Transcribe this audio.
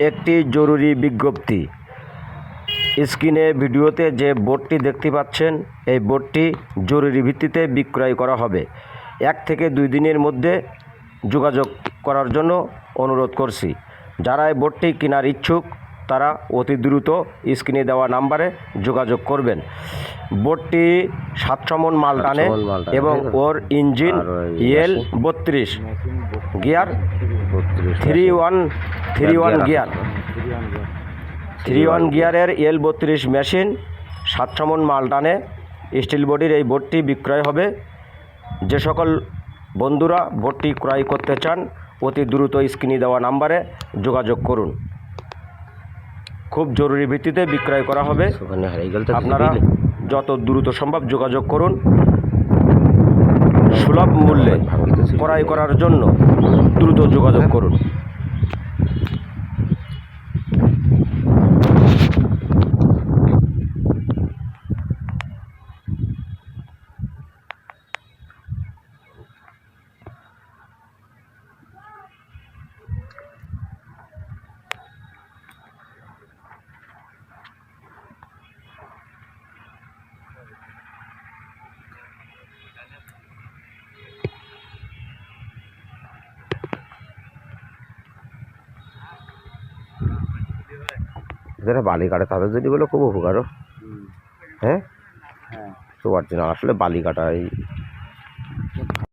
একটি জরুরি বিজ্ঞপ্তি। স্ক্রিনে ভিডিওতে যে বোর্ডটি দেখতে পাচ্ছেন এই বোর্ডটি জরুরি ভিত্তিতে বিক্রয় করা হবে। এক থেকে দুই দিনের মধ্যে যোগাযোগ করার জন্য অনুরোধ করছি। যারা এই বোর্ডটি কেনার ইচ্ছুক তারা অতি দ্রুত স্ক্রিনে দেওয়া নাম্বারে যোগাযোগ করবেন। বোর্ডটি সাতশো মন মাল টানে। এবং ওর ইঞ্জিন এল বত্রিশ। Gear three one three one gear three one গিয়ারের এল বত্রিশ মেশিন সাতশো মন মাল টানে। স্টিল বডির এই বোর্ডটি বিক্রয় হবে। যে সকল বন্ধুরা বোর্ডটি ক্রয় করতে চান অতি দ্রুত স্ক্রিনে দেওয়া নাম্বারে যোগাযোগ করুন। খুব জরুরি ভিত্তিতে বিক্রয় করা হবে। আপনারা যত দ্রুত সম্ভব যোগাযোগ করুন। সুলভ মূল্যে ক্রয় করার জন্য। দ্রুত যোগাযোগ করুন। যারা বালি কাটে তাদের জন্য বলে খুব উপকারও। হ্যাঁ? হ্যাঁ? তো জন্য আসলে বালি কাটা এই আচ্ছা।